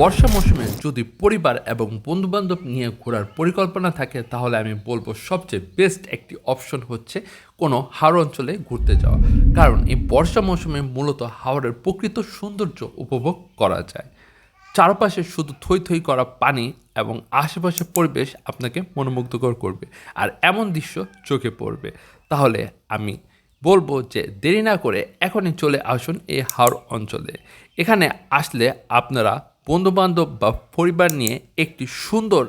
বর্ষা মৌসুমে যদি পরিবার এবং বন্ধুবান্ধব নিয়ে ঘোরার পরিকল্পনা থাকে, তাহলে আমি বলব সবচেয়ে বেস্ট একটি অপশন হচ্ছে কোনো হাওড় অঞ্চলে ঘুরতে যাওয়া। কারণ এই বর্ষা মৌসুমে মূলত হাওড়ের প্রকৃত সৌন্দর্য উপভোগ করা যায়। চারপাশে শুধু থই থই করা পানি এবং আশেপাশের পরিবেশ আপনাকে মনোমুগ্ধকর করবে, আর এমন দৃশ্য চোখে পড়বে। তাহলে আমি বলব যে দেরি না করে এখনই চলে আসুন এই হাওড় অঞ্চলে। এখানে আসলে আপনারা বন্ধুবান্ধব বা পরিবার নিয়ে একটি সুন্দর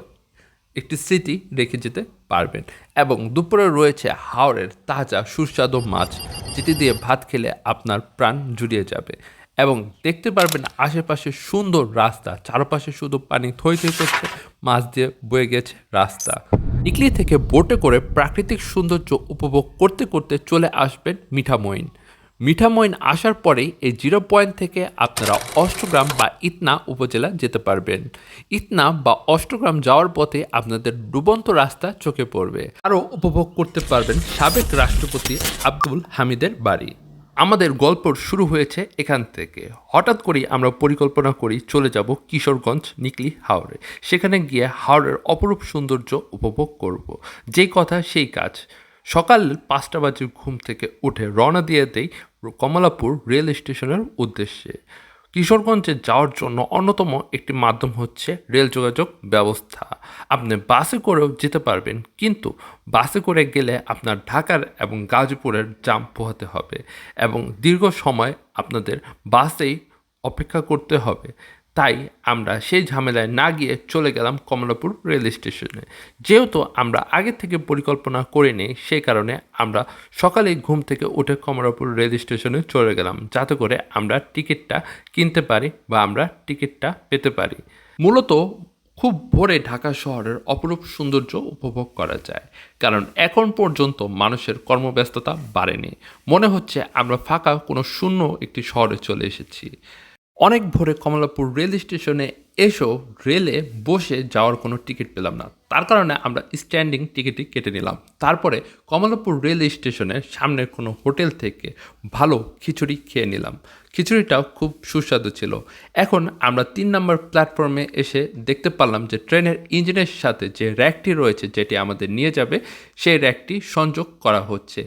একটি স্মৃতি রেখে যেতে পারবেন। এবং দুপুরে রয়েছে হাওড়ের তাজা সুস্বাদু মাছ, যেটি দিয়ে ভাত খেলে আপনার প্রাণ জুড়িয়ে যাবে। এবং দেখতে পারবেন আশেপাশে সুন্দর রাস্তা, চারপাশে শুধু পানি থই থই করছে, মাছ দিয়ে বয়ে গেছে রাস্তা। ইকলি থেকে বোটে করে প্রাকৃতিক সৌন্দর্য উপভোগ করতে করতে চলে আসবেন মিঠামইন মিঠামইন আসার পরেই এই জিরো পয়েন্ট থেকে আপনারা অষ্টগ্রাম বা ইতনা উপজেলা যেতে পারবেন। ইতনা বা অষ্টগ্রাম যাওয়ার পথে আপনাদের ডুবন্ত রাস্তা চোখে পড়বে। আরও উপভোগ করতে পারবেন সাবেক রাষ্ট্রপতি আব্দুল হামিদের বাড়ি। আমাদের গল্প শুরু হয়েছে এখান থেকে। হঠাৎ করেই আমরা পরিকল্পনা করি চলে যাব কিশোরগঞ্জ নিকলি হাওড়ে সেখানে গিয়ে হাওড়ের অপরূপ সৌন্দর্য উপভোগ করব। যেই কথা, সেই কাজ। সকাল পাঁচটা বাজে ঘুম থেকে উঠে রওনা দিয়ে দেই কমলাপুর রেল স্টেশনের উদ্দেশ্যে। কিশোরগঞ্জে যাওয়ার জন্য অন্যতম একটি মাধ্যম হচ্ছে রেল যোগাযোগ ব্যবস্থা। আপনি বাসে করেও যেতে পারবেন, কিন্তু বাসে করে গেলে আপনার ঢাকার এবং গাজীপুরের জাম পোহাতে হবে এবং দীর্ঘ সময় আপনাদের বাসেই অপেক্ষা করতে হবে। তাই আমরা সেই ঝামেলায় না গিয়ে চলে গেলাম কমলাপুর রেল স্টেশনে। যেহেতু আমরা আগে থেকে পরিকল্পনা করে নিই সেই কারণে আমরা সকালেই ঘুম থেকে উঠে কমলাপুর রেল স্টেশনে চলে গেলাম, যাতে করে আমরা টিকিটটা কিনতে পারি বা আমরা টিকিটটা পেতে পারি। মূলত খুব ভোরে ঢাকা শহরের অপরূপ সৌন্দর্য উপভোগ করা যায়, কারণ এখন পর্যন্ত মানুষের কর্মব্যস্ততা বাড়েনি। মনে হচ্ছে আমরা ফাঁকা কোনো শূন্য একটি শহরে চলে এসেছি। অনেক ভোরে কমলাপুর রেল স্টেশনে এসেও রেলে বসে যাওয়ার কোনো টিকিট পেলাম না। তার কারণে আমরা স্ট্যান্ডিং টিকিটই কেটে নিলাম। তারপরে কমলাপুর রেল স্টেশনের সামনের কোনো হোটেল থেকে ভালো খিচুড়ি খেয়ে নিলাম। খিচুড়িটাও খুব সুস্বাদু ছিল। এখন আমরা তিন নম্বর প্ল্যাটফর্মে এসে দেখতে পারলাম যে ট্রেনের ইঞ্জিনের সাথে যে র্যাকটি রয়েছে যেটি আমাদের নিয়ে যাবে, সেই র্যাকটি সংযোগ করা হচ্ছে।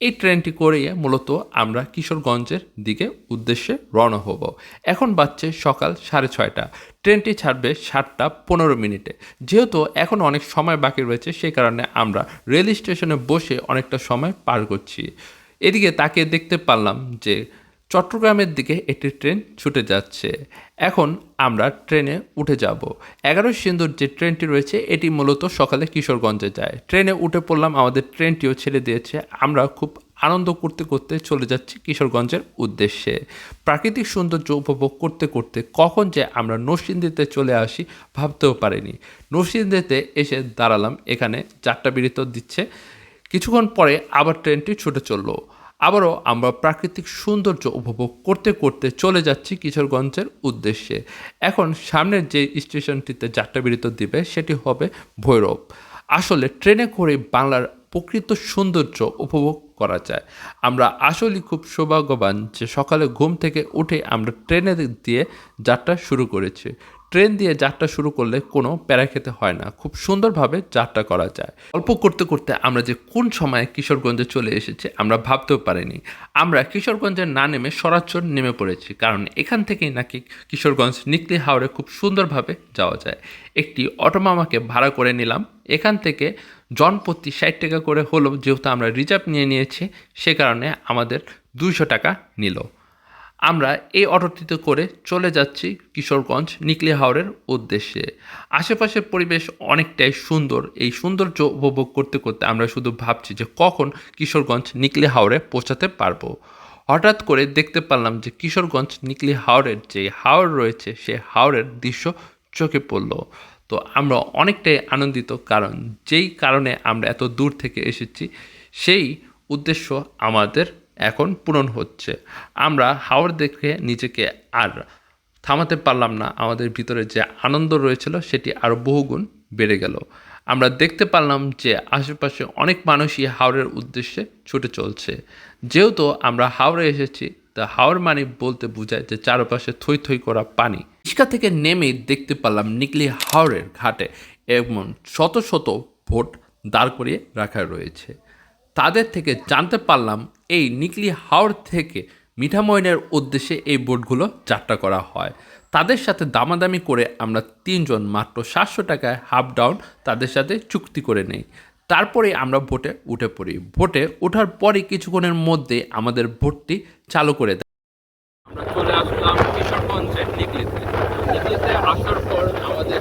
এই ট্রেনটি করেই মূলত আমরা কিশোরগঞ্জের দিকে উদ্দেশ্যে রওনা হব। এখন বাচ্চে সকাল সাড়ে ছয়টা। ট্রেনটি ছাড়বে সাতটা পনেরো মিনিটে। যেহেতু এখন অনেক সময় বাকি রয়েছে সেই কারণে আমরা রেল স্টেশনে বসে অনেকটা সময় পার করছি। এদিকে তাকে দেখতে পারলাম যে চট্টগ্রামের দিকে একটি ট্রেন ছুটে যাচ্ছে। এখন আমরা ট্রেনে উঠে যাব। এগারো সিন্দুর যে ট্রেনটি রয়েছে, এটি মূলত সকালে কিশোরগঞ্জে যায়। ট্রেনে উঠে পড়লাম, আমাদের ট্রেনটিও ছেড়ে দিয়েছে। আমরা খুব আনন্দ করতে করতে চলে যাচ্ছি কিশোরগঞ্জের উদ্দেশ্যে। প্রাকৃতিক সৌন্দর্য উপভোগ করতে করতে কখন যে আমরা নরসিংদীতে চলে আসি ভাবতেও পারিনি। নরসিংদীতে এসে দাঁড়ালাম। এখানে চারটা বিরিত দিচ্ছে। কিছুক্ষণ পরে আবার ট্রেনটি ছুটে চলল। আবারও আমরা প্রাকৃতিক সৌন্দর্য উপভোগ করতে করতে চলে যাচ্ছি কিশোরগঞ্জের উদ্দেশ্যে। এখন সামনের যে স্টেশনটিতে যাত্রা বিরত দিবে, সেটি হবে ভৈরব। আসলে ট্রেনে করে বাংলার প্রকৃত সৌন্দর্য উপভোগ করা যায়। আমরা আসলেই খুব সৌভাগ্যবান যে সকালে ঘুম থেকে উঠে আমরা ট্রেনে দিয়ে যাত্রা শুরু করেছি। ট্রেন দিয়ে যাত্রা শুরু করলে কোনো প্যারা খেতে হয় না। খুব সুন্দরভাবে যাত্রা করা যায়। অল্প করতে করতে আমরা যে কোন সময়ে কিশোরগঞ্জে চলে এসেছি আমরা ভাবতেও পারিনি। আমরা কিশোরগঞ্জে না নেমে সরাচর নেমে পড়েছি কারণ এখান থেকেই নাকি কিশোরগঞ্জ নিকলি হাওড়ে খুব সুন্দরভাবে যাওয়া যায়। একটি অটোমামাকে ভাড়া করে নিলাম। এখান থেকে জনপ্রতি ষাট টাকা করে হলো যেহেতু আমরা রিজার্ভ নিয়ে নিয়েছি, সে কারণে আমাদের দুইশো টাকা নিল। আমরা এই অটোটিতে করে চলে যাচ্ছি কিশোরগঞ্জ নিকলি হাওড়ের উদ্দেশ্যে। আশেপাশের পরিবেশ অনেকটাই সুন্দর। এই সৌন্দর্য উপভোগ করতে করতে আমরা শুধু ভাবছি যে কখন কিশোরগঞ্জ নিকলি হাওড়ে পৌঁছাতে পারব। হঠাৎ করে দেখতে পারলাম যে কিশোরগঞ্জ নিকলি হাওড়ের যে হাওড় রয়েছে, সে হাওড়ের দৃশ্য চোখে পড়ল। তো আমরা অনেকটাই আনন্দিত, কারণ যেই কারণে আমরা এত দূর থেকে এসেছি, সেই উদ্দেশ্য আমাদের এখন পূরণ হচ্ছে। আমরা হাওড় দেখে নিজেকে আর থামাতে পারলাম না। আমাদের ভিতরে যে আনন্দ রয়েছিল, সেটি আরও বহুগুণ বেড়ে গেল। আমরা দেখতে পারলাম যে আশেপাশে অনেক মানুষই হাওড়ের উদ্দেশ্যে ছুটে চলছে। যেহেতু আমরা হাওড়ে এসেছি, তা হাওড় মানে বলতে বোঝায় যে চারপাশে থই থই করা পানি। রিক্সা থেকে নেমেই দেখতে পেলাম নিকলি হাওড়ের ঘাটে এমন শত শত ভোট দাঁড় করিয়ে রাখা রয়েছে। তাদের থেকে জানতে পারলাম এই নিকলি হাওড় থেকে মিঠামইনের উদ্দেশ্যে এই বোটগুলো যাত্রা করা হয়। তাদের সাথে দামাদামি করে আমরা তিনজন মাত্র সাতশো টাকায় হাফ ডাউন তাদের সাথে চুক্তি করে নেই। তারপরে আমরা ভোটে উঠে পড়ি। ভোটে ওঠার পরে কিছুক্ষণের মধ্যে আমাদের ভোটটি চালু করে দেয়। আমরা চলে আসলাম কিশোরগঞ্জের নিকলিতে। নিকলিতে আসার পর আমাদের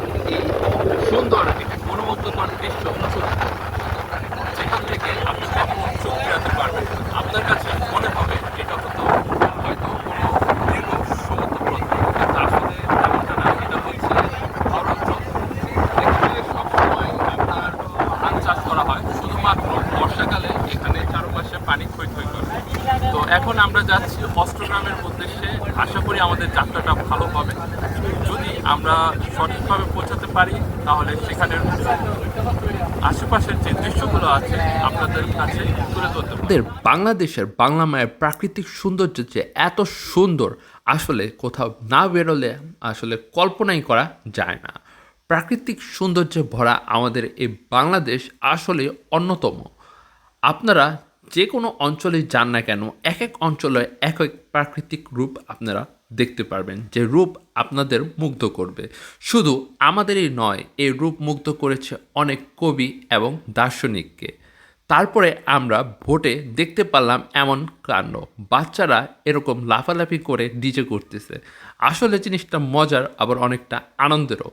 সুন্দর একটি মনোমুগ্ধকর দৃশ্য যেখান থেকে আপনি কখনো চোখ ফেরাতে পারবেন না। আপনার কাছে মনে হবে এটা হতো হয়তো কোনো দীর্ঘ সমুদ্রপথ কিন্তু আসলে তেমনটা না এটা হচ্ছে হাওড় অঞ্চল এখানে সবসময় আপনার ধান চাষ করা হয় শুধুমাত্র বর্ষাকালে এখানে চারপাশে পানি থই থই করে তো এখন আমরা যাচ্ছি অষ্টগ্রামের উদ্দেশ্যে আশা করি আমাদের যাত্রাটা ভালো হবে যদি আমরা সঠিকভাবে পৌঁছাতে পারি, তাহলে সেখানের আশেপাশের যে দৃশ্যগুলো আছে আপনাদের কাছে তুলে ধরতে বাংলাদেশের বাংলা মায়ের প্রাকৃতিক সৌন্দর্য যে এত সুন্দর, আসলে কোথাও না বেরোলে আসলে কল্পনাই করা যায় না। প্রাকৃতিক সৌন্দর্যে ভরা আমাদের এই বাংলাদেশ আসলে অন্যতম। আপনারা যে কোনো অঞ্চলে যান না কেন, এক এক অঞ্চলে এক এক প্রাকৃতিক রূপ আপনারা দেখতে পারবেন যে রূপ আপনাদের মুগ্ধ করবে। শুধু আমাদেরই নয়, এই রূপ মুগ্ধ করেছে অনেক কবি এবং দার্শনিককে। তারপরে আমরা ভোটে দেখতে পারলাম এমন কাণ্ড। বাচ্চারা এরকম লাফালাফি করে ডিজে করতেছে। আসলে জিনিসটা মজার, আবার অনেকটা আনন্দেরও।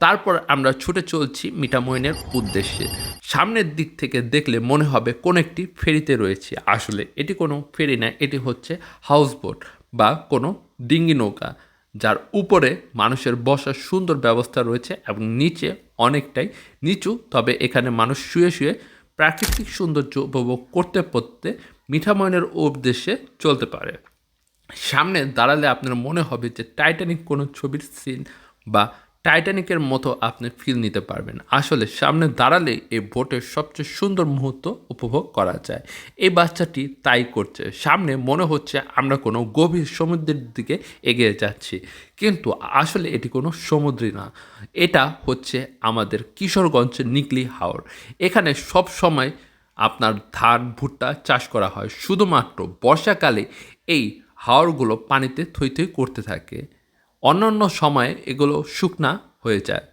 তারপর আমরা ছুটে চলছি মিঠামইনের উদ্দেশ্যে। সামনের দিক থেকে দেখলে মনে হবে কোন একটি ফেরিতে রয়েছে। আসলে এটি কোনো ফেরি না, এটি হচ্ছে হাউস বোট বা কোনো ডিঙ্গি নৌকা, যার উপরে মানুষের বসার সুন্দর ব্যবস্থা রয়েছে এবং নিচে অনেকটাই নিচু। তবে এখানে মানুষ শুয়ে শুয়ে প্রাকৃতিক সৌন্দর্য উপভোগ করতে করতে মিঠাময়নের উদ্দেশ্যে চলতে পারে। সামনে দাঁড়ালে আপনার মনে হবে যে টাইটানিক কোনো ছবির সিন বা টাইটানিকের মতো আপনি ফিল নিতে পারবেন। আসলে সামনে দাঁড়ালে এই বোটের সবচেয়ে সুন্দর মুহূর্ত উপভোগ করা যায়। এই বাচ্চাটি তাই করছে। সামনে মনে হচ্ছে আমরা কোনো গভীর সমুদ্রের দিকে এগিয়ে যাচ্ছি। কিন্তু আসলে এটি কোনো সমুদ্রই না। এটা হচ্ছে আমাদের কিশোরগঞ্জের নিকলি হাওর। এখানে সব সময় আপনার ধান, ভুট্টা চাষ করা হয়। শুধুমাত্র বর্ষাকালে এই হাওরগুলো পানিতে থই থই করতে থাকে। অন্যান্য সময়ে এগুলো শুকনা হয়ে যায়।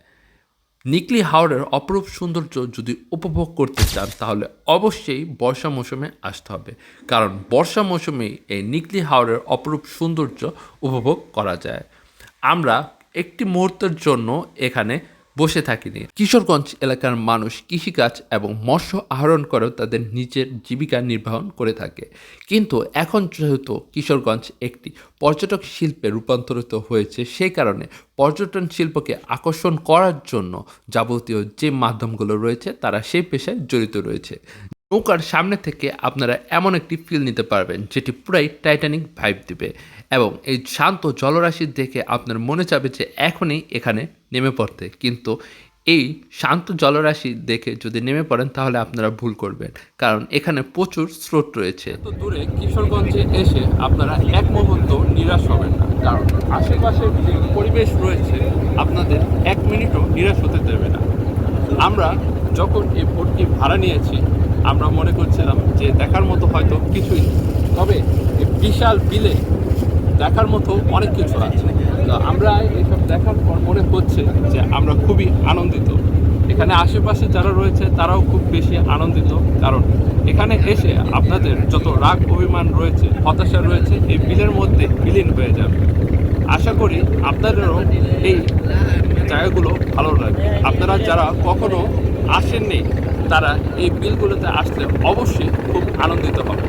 নিকলি হাওড়ের অপরূপ সৌন্দর্য যদি উপভোগ করতে চান, তাহলে অবশ্যই বর্ষা মৌসুমে আসতে হবে। কারণ বর্ষা মৌসুমেই এই নিকলি হাওড়ের অপরূপ সৌন্দর্য উপভোগ করা যায়। আমরা একটি মুহূর্তের জন্য এখানে বসে থাকিনি। কিশোরগঞ্জ এলাকার মানুষ কৃষিকাজ এবং মৎস্য আহরণ করেও তাদের নিজের জীবিকা নির্বাহন করে থাকে। কিন্তু এখন যেহেতু কিশোরগঞ্জ একটি পর্যটক শিল্পে রূপান্তরিত হয়েছে, সেই কারণে পর্যটন শিল্পকে আকর্ষণ করার জন্য যাবতীয় যে মাধ্যমগুলো রয়েছে, তারা সেই পেশায় জড়িত রয়েছে। নৌকার সামনে থেকে আপনারা এমন একটি ফিল নিতে পারবেন, যেটি পুরাই টাইটানিক ভাইব দিবে। এবং এই শান্ত জলরাশি দেখে আপনার মনে চাবে যে এখনই এখানে নেমে পড়তে। কিন্তু এই শান্ত জলরাশি দেখে যদি নেমে পড়েন, তাহলে আপনারা ভুল করবেন। কারণ এখানে প্রচুর স্রোত রয়েছে। তো দূরে কিশোরগঞ্জে এসে আপনারা এক মুহূর্ত নিরাশ হবেন না। কারণ আশেপাশের যে পরিবেশ রয়েছে, আপনাদের এক মিনিটও নিরাশ হতে দেবে না। আমরা যখন এই ভোটটি ভাড়া নিয়েছি, আমরা মনে করছিলাম যে দেখার মতো হয়তো কিছুই তবে বিশাল বিলে দেখার মতো অনেক কিছু আছে। তো আমরা এইসব দেখার পর মনে হচ্ছে যে আমরা খুবই আনন্দিত। এখানে আশেপাশে যারা রয়েছে, তারাও খুব বেশি আনন্দিত। কারণ এখানে এসে আপনাদের যত রাগ, অভিমান রয়েছে, হতাশা রয়েছে, এই বিলের মধ্যে বিলীন হয়ে যাবে। আশা করি আপনাদেরও এই জায়গাগুলো ভালো লাগবে। আপনারা যারা কখনো আসেননি, তারা এই বিলগুলোতে আসলে অবশ্যই খুব আনন্দিত হবে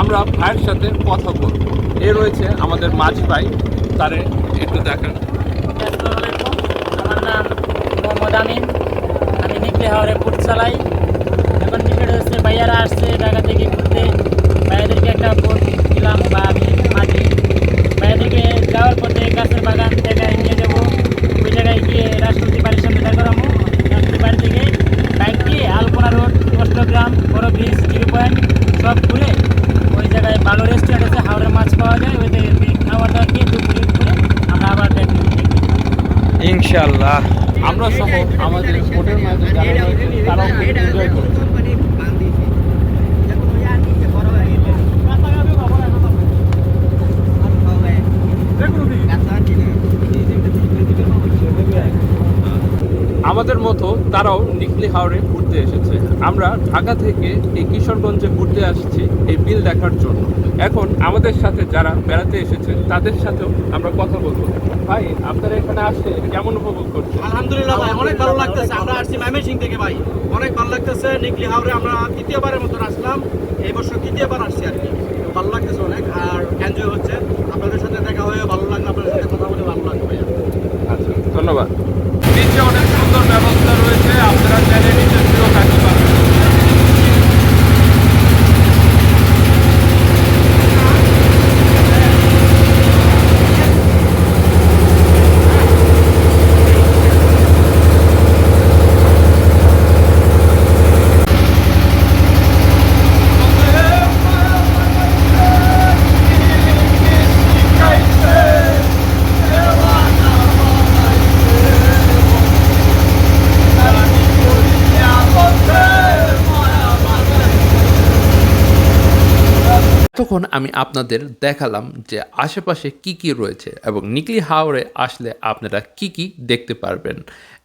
আমরা ভাইয়ের সাথে কথা বলব। এ রয়েছে আমাদের মাঝি ভাই। তারে একটু দেখান। আমার নাম মোহাম্মদ আমিন। আমি নিকলে হাওড়ে বুট চালাই এখন বিষয়টা হচ্ছে ভাইয়ারা আসছে ঢাকা থেকে ঘুরতে। ভাইয়াদেরকে একটা বোট দিলাম, বা আমি মাঝি ভাইয়াদেরকে যাওয়ার পথে গাছের বাগান জায়গায় নিয়ে যাব ওই জায়গায় গিয়ে রাষ্ট্রপতি বাড়ির সামনে দাঁড় করাবো রাষ্ট্রপতি বাড়ি থেকে বাইক দিয়ে আলপনা রোড অষ্টগ্রাম বড় ব্রিজ জিরো পয়েন্ট সব ঘুরে ওই জায়গায় ভালো রেস্টুরেন্ট আছে হাওড়ের মাছ পাওয়া যায় ওই জায়গায় খাওয়া দাওয়া দিয়ে দুপুরে করে ইনশাআল্লাহ আমরা সহ আমাদের ভোটের মাঝে যারা রয়েছে তারাও খুব এনজয় করছে আমাদের মতো তারাও নিকলি হাওড়ে ঘুরতে এসেছে আমরা ঢাকা থেকে এই কিশোরগঞ্জে ঘুরতে আসছি এই বিল দেখার জন্য। এখন আমাদের সাথে যারা বেড়াতে এসেছেন তাদের সাথেও আমরা কথা বলব। ভাই আপনারা এখানে আসে কেমন উপভোগ করছেন? আলহামদুলিল্লাহ ভাই অনেক ভালো লাগতেছে। আমরা আসছি ময়মনসিং থেকে ভাই। অনেক ভালো লাগতেছে। নিকলি হাওড়ে আমরা তৃতীয়বারের মতন আসলাম। এই বছর তৃতীয়বার আসছি আর কি। ভালো লাগতেছে অনেক। আর এনজয় হচ্ছে। আপনাদের সাথে দেখা হয়ে ভালো লাগল আপনাদের সাথে কথা বলে ভালো লাগল ভাইয়া। আচ্ছা ধন্যবাদ। নিচে অনেক সুন্দর ব্যবস্থা রয়েছে। আপনারা চাইলে নিচে শুয়েও থাকতে পারবেন তখন আমি আপনাদের দেখালাম যে আশেপাশে কি কি রয়েছে এবং নিকলি হাওড়ে আসলে আপনারা কি কি দেখতে পারবেন।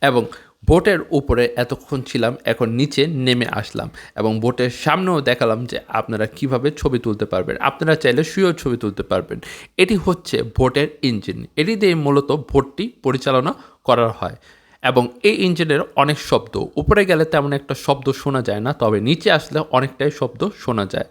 এবং বোটের উপরে এতক্ষণ ছিলাম, এখন নিচে নেমে আসলাম এবং বোটের সামনেও দেখালাম যে আপনারা কীভাবে ছবি তুলতে পারবেন। আপনারা চাইলে শুয়েও ছবি তুলতে পারবেন। এটি হচ্ছে ভোটের ইঞ্জিন। এটি দিয়ে মূলত ভোটটি পরিচালনা করা হয় এবং এই ইঞ্জিনের অনেক শব্দ। উপরে গেলে তেমন একটা শব্দ শোনা যায় না, তবে নিচে আসলে অনেকটাই শব্দ শোনা যায়।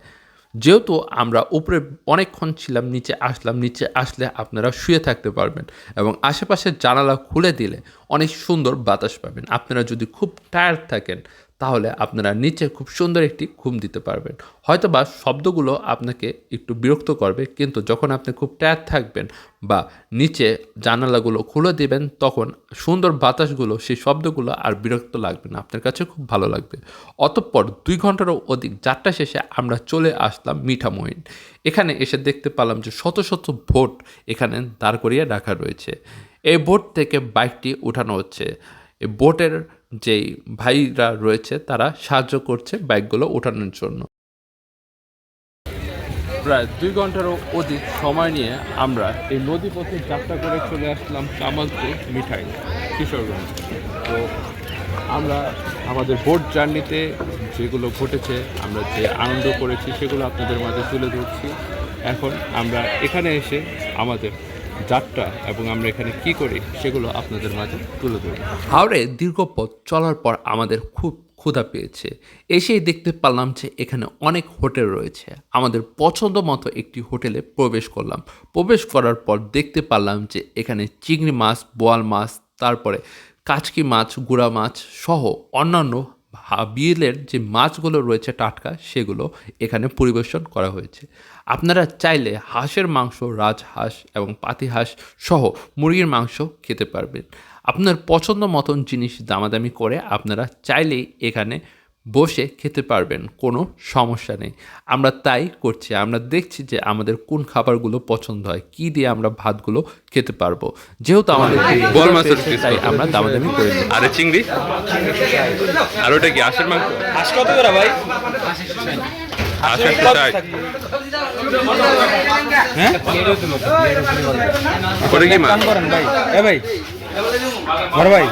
যেহেতু আমরা উপরে অনেকক্ষণ ছিলাম, নিচে আসলাম, নিচে আসলে আপনারা শুয়ে থাকতে পারবেন এবং আশেপাশের জানালা খুলে দিলে অনেক সুন্দর বাতাস পাবেন। আপনারা যদি খুব টায়ার্ড থাকেন তাহলে আপনারা নিচে খুব সুন্দর একটি ঘুম দিতে পারবেন। হয়তো বা শব্দগুলো আপনাকে একটু বিরক্ত করবে, কিন্তু যখন আপনি খুব টায়ার্ড থাকবেন বা নিচে জানালাগুলো খুলে দেবেন, তখন সুন্দর বাতাসগুলো, সেই শব্দগুলো আর বিরক্ত লাগবে না। আপনার কাছে খুব ভালো লাগবে। অতঃপর দুই ঘন্টারও অধিক যাত্রা শেষে আমরা চলে আসলাম মিঠামইন এখানে এসে দেখতে পেলাম যে শত শত ভোট এখানে দাঁড় করিয়ে রাখা রয়েছে। এই বোট থেকে বাইকটি উঠানো হচ্ছে। এই বোটের যেই ভাইরা রয়েছে, তারা সাহায্য করছে বাইকগুলো ওঠানোর জন্য। প্রায় দুই ঘন্টারও অধিক সময় নিয়ে আমরা এই নদী পথে যাত্রা করে চলে আসলাম কামালপুর মিঠাই কিশোরগঞ্জ। তো আমরা আমাদের বোট জার্নিতে যেগুলো ঘটেছে, আমরা যে আনন্দ করেছি, সেগুলো আপনাদের মাঝে তুলে ধরছি। এখন আমরা এখানে এসে আমাদের যাত্রা এবং আমরা এখানে কি করি সেগুলো আপনাদের মাঝে তুলে ধরব। হাওড়ে দীর্ঘ পথ চলার পর আমাদের খুব ক্ষুধা পেয়েছে। এসেই দেখতে পারলাম যে এখানে অনেক হোটেল রয়েছে। আমাদের পছন্দ মতো একটি হোটেলে প্রবেশ করলাম। প্রবেশ করার পর দেখতে পারলাম যে এখানে চিংড়ি মাছ, বোয়াল মাছ, তারপরে কাচকি মাছ, গুড়া মাছ সহ অন্যান্য বিয়েলের যে মাছগুলো রয়েছে টাটকা, সেগুলো এখানে পরিবেশন করা হয়েছে। আপনারা চাইলে হাঁসের মাংস রাজহাঁস এবং পাতিহাঁস সহ মুরগির মাংস খেতে পারবেন। আপনার পছন্দ মতন জিনিস দামাদামি করে আপনারা চাইলেই এখানে বসে খেতে পারবেন কোনো সমস্যা নেই। আমরা তাই করছি আমরা দেখছি যে আমাদের কোন খাবারগুলো পছন্দ হয় কি দিয়ে আমরা ভাতগুলো খেতে পারব। যেহেতু আমাদের বল মাছের piece তাই আমরা দামাদামি করে নিই। আরে চিংড়ি? আর ওটা কি আশের মাংস? হাঁস কত করে ভাই? আশের তো চাই করে কি মাছ ভাই। এ ভাই। বড় ভাই।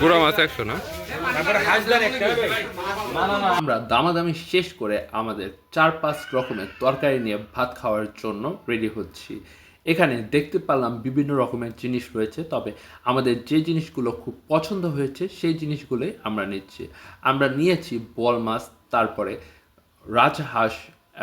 গুঁড়া মাছ একশো না? আমরা দামাদামি শেষ করে আমাদের চার পাঁচ রকমের তরকারি নিয়ে ভাত খাওয়ার জন্য রেডি হচ্ছি। এখানে দেখতে পেলাম বিভিন্ন রকমের জিনিস রয়েছে, তবে আমাদের যে জিনিসগুলো খুব পছন্দ হয়েছে, সেই জিনিসগুলোই আমরা নিচ্ছি। আমরা নিয়েছি বল মাছ, তারপরে রাজহাঁস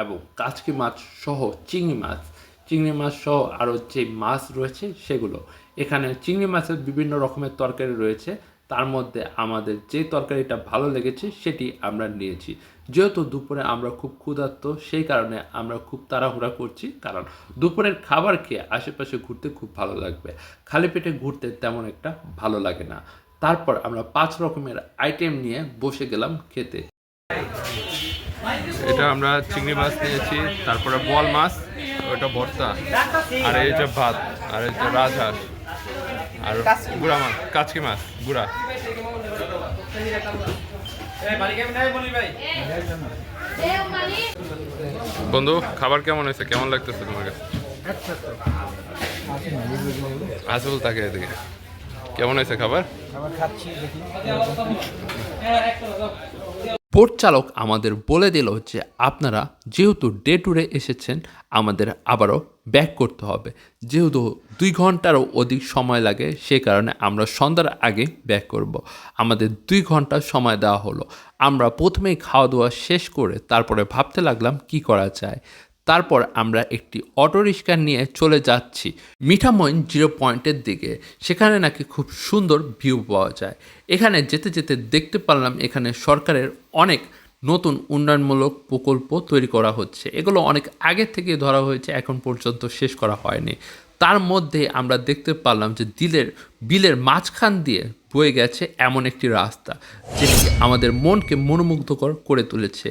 এবং কাচকি মাছ সহ চিংড়ি মাছ। চিংড়ি মাছ সহ আরও যে মাছ রয়েছে, সেগুলো। এখানে চিংড়ি মাছের বিভিন্ন রকমের তরকারি রয়েছে। তার মধ্যে আমাদের যে তরকারিটা ভালো লেগেছে, সেটি আমরা নিয়েছি। যেহেতু দুপুরে আমরা খুব ক্ষুধার্ত সেই কারণে আমরা খুব তাড়াহুড়া করছি। কারণ দুপুরের খাবার খেয়ে আশেপাশে ঘুরতে খুব ভালো লাগবে। খালি পেটে ঘুরতে তেমন একটা ভালো লাগে না। তারপর আমরা পাঁচ রকমের আইটেম নিয়ে বসে গেলাম খেতে। এটা আমরা চিংড়ি মাছ নিয়েছি তারপরে বল মাছ ওটা ভর্তা আর এই যে ভাত আর এই যে রাজহাঁস আর গুড়া মাছ কাচকি মাছ গুড়া। বন্ধু খাবার কেমন হয়েছে? কেমন লাগতেছে তোমার কাছে? আসল তাকে এদিকে। কেমন হয়েছে খাবার? বোট চালক আমাদের বলে দিল যে আপনারা যেহেতু ডে ট্যুরে এসেছেন, আমাদের আবারও ব্যাক করতে হবে। যেহেতু দুই ঘন্টারও অধিক সময় লাগে, সে কারণে আমরা সন্ধ্যার আগে ব্যাক করব। আমাদের দুই ঘণ্টা সময় দেওয়া হলো। আমরা প্রথমেই খাওয়া দাওয়া শেষ করে তারপরে ভাবতে লাগলাম কি করা যায়। তারপর আমরা একটি অটো রিক্সা নিয়ে চলে যাচ্ছি মিঠামইন জিরো পয়েন্টের দিকে। সেখানে নাকি খুব সুন্দর ভিউ পাওয়া যায়। এখানে যেতে যেতে দেখতে পারলাম এখানে সরকারের অনেক নতুন উন্নয়নমূলক প্রকল্প তৈরি করা হচ্ছে। এগুলো অনেক আগে থেকে ধরা হয়েছে, এখন পর্যন্ত শেষ করা হয়নি। তার মধ্যে আমরা দেখতে পারলাম যে দিলের, বিলের মাঝখান দিয়ে বয়ে গেছে এমন একটি রাস্তা, যেটি আমাদের মনকে মনোমুগ্ধকর করে তুলেছে।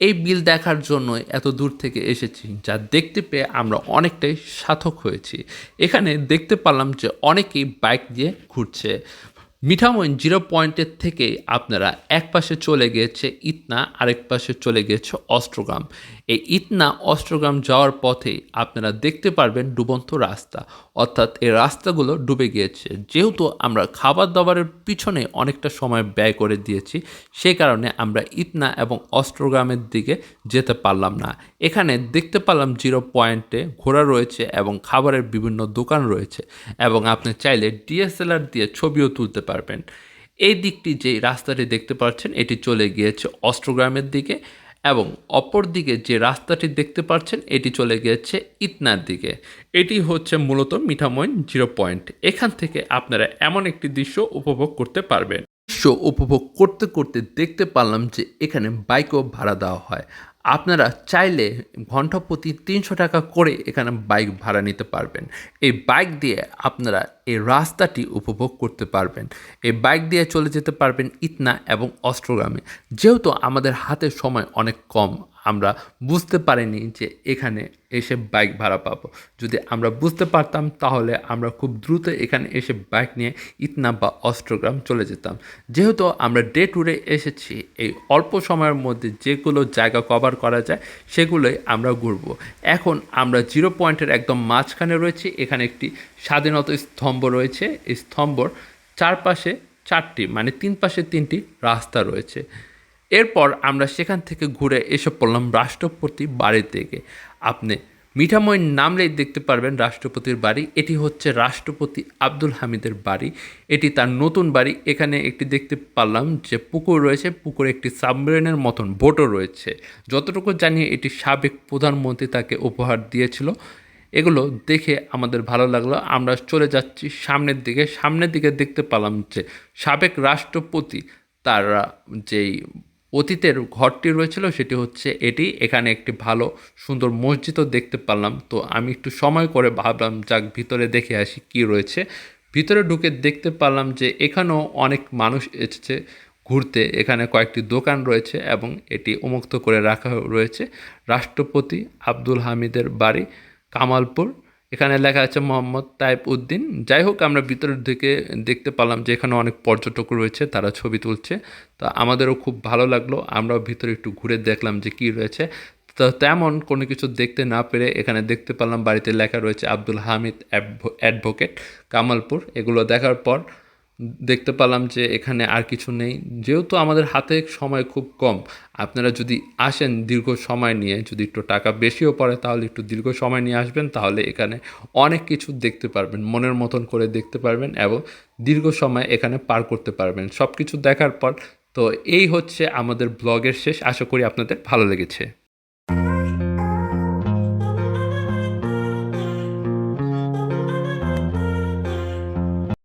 এই বিল দেখার জন্য এত দূর থেকে এসেছি, যা দেখতে পেয়ে আমরা অনেকটাই সার্থক হয়েছি। এখানে দেখতে পারলাম যে অনেকেই বাইক দিয়ে ঘুরছে। মিঠামইন জিরো পয়েন্টের থেকেই আপনারা এক পাশে চলে গিয়েছে ইতনা, আরেক পাশে চলে গিয়েছে অস্ট্রগ্রাম এই ইতনা অস্ট্রগ্রাম যাওয়ার পথেই আপনারা দেখতে পারবেন ডুবন্ত রাস্তা। অর্থাৎ এই রাস্তাগুলো ডুবে গিয়েছে। যেহেতু আমরা খাবার দাবারের পিছনে অনেকটা সময় ব্যয় করে দিয়েছি, সে কারণে আমরা ইতনা এবং অস্ট্রগ্রামের দিকে যেতে পারলাম না। এখানে দেখতে পারলাম জিরো পয়েন্টে ঘোরা রয়েছে এবং খাবারের বিভিন্ন দোকান রয়েছে এবং আপনি চাইলে ডিএসএলআর দিয়ে ছবিও তুলতে পারবেন। এই দিকটি যে রাস্তাটি দেখতে পাচ্ছেন, এটি চলে গিয়েছে অস্ট্রগ্রামের দিকে। এবং অপর দিকে যে রাস্তাটি দেখতে পাচ্ছেন, এটি চলে গিয়েছে ইতনার দিকে। এটি হচ্ছে মূলত মিঠামইন জিরো পয়েন্ট। এখান থেকে আপনারা এমন একটি দৃশ্য উপভোগ করতে পারবেন। দৃশ্য উপভোগ করতে করতে দেখতে পারলাম যে এখানে বাইকও ভাড়া দেওয়া হয়। আপনারা চাইলে ঘণ্টা প্রতি তিনশো টাকা করে এখানে বাইক ভাড়া নিতে পারবেন। এই বাইক দিয়ে আপনারা এই রাস্তাটি উপভোগ করতে পারবেন। এই বাইক দিয়ে চলে যেতে পারবেন ইতনা এবং অস্ট্রগ্রামে যেহেতু আমাদের হাতে সময় অনেক কম আমরা বুঝতে পারিনি যে এখানে এসে বাইক ভাড়া পাবো। যদি আমরা বুঝতে পারতাম, তাহলে আমরা খুব দ্রুত এখানে এসে বাইক নিয়ে ইতনা বা অস্ট্রগ্রাম চলে যেতাম। যেহেতু আমরা ডে ট্যুরে এসেছি, এই অল্প সময়ের মধ্যে যেগুলো জায়গা কভার করা যায়, সেগুলোই আমরা ঘুরবো। এখন আমরা জিরো পয়েন্টের একদম মাঝখানে রয়েছে, এখানে একটি স্বাধীনতা স্তম্ভ রয়েছে। এই স্তম্ভর চারপাশে চারটি মানে তিন পাশে তিনটি রাস্তা রয়েছে। এরপর আমরা সেখান থেকে ঘুরে এসে পড়লাম রাষ্ট্রপতি বাড়ির দিকে। আপনি মিঠাময় নামলেই দেখতে পারবেন রাষ্ট্রপতির বাড়ি। এটি হচ্ছে রাষ্ট্রপতি আব্দুল হামিদের বাড়ি। এটি তার নতুন বাড়ি। এখানে একটি দেখতে পারলাম যে পুকুর রয়েছে। পুকুরে একটি সাবমেরিনের মতন বোটও রয়েছে। যতটুকু জানি এটি সাবেক প্রধানমন্ত্রী তাকে উপহার দিয়েছিল। এগুলো দেখে আমাদের ভালো লাগল। আমরা চলে যাচ্ছি সামনের দিকে। সামনের দিকে দেখতে পেলাম যে সাবেক রাষ্ট্রপতি তার যেই অতীতের ঘরটি রয়েছিল, সেটি হচ্ছে এটি। এখানে একটি ভালো, সুন্দর মসজিদও দেখতে পারলাম। তো আমি একটু সময় করে ভাবলাম, যাক, ভিতরে দেখে আসি কি রয়েছে। ভিতরে ঢুকে দেখতে পারলাম যে এখানেও অনেক মানুষ এসেছে ঘুরতে। এখানে কয়েকটি দোকান রয়েছে এবং এটি উন্মুক্ত করে রাখা রয়েছে। রাষ্ট্রপতি আব্দুল হামিদের বাড়ি কামালপুর। এখানে লেখা আছে মোহাম্মদ তাইব উদ্দিন। যাই হোক, আমরা ভিতরের দিকে দেখতে পেলাম যে এখানে অনেক পর্যটক রয়েছে, তারা ছবি তুলছে। তো আমাদেরও খুব ভালো লাগল। আমরাও ভিতরে একটু ঘুরে দেখলাম যে কি রয়েছে। তো তেমন কোনো কিছু দেখতে না পেরে এখানে দেখতে পেলাম, বাড়িতে লেখা রয়েছে আব্দুল হামিদ অ্যাডভোকেট, কামালপুর। এগুলো দেখার পর দেখতে পেলাম যে এখানে আর কিছু নেই। যেহেতু আমাদের হাতে সময় খুব কম, আপনারা যদি আসেন দীর্ঘ সময় নিয়ে, যদি একটু টাকা বেশিও পড়ে, তাহলে একটু দীর্ঘ সময় নিয়ে আসবেন, তাহলে এখানে অনেক কিছু দেখতে পারবেন, মনের মতন করে দেখতে পারবেন এবং দীর্ঘ সময় এখানে পার করতে পারবেন। সব কিছু দেখার পর, তো এই হচ্ছে আমাদের ব্লগের শেষ। আশা করি আপনাদের ভালো লেগেছে।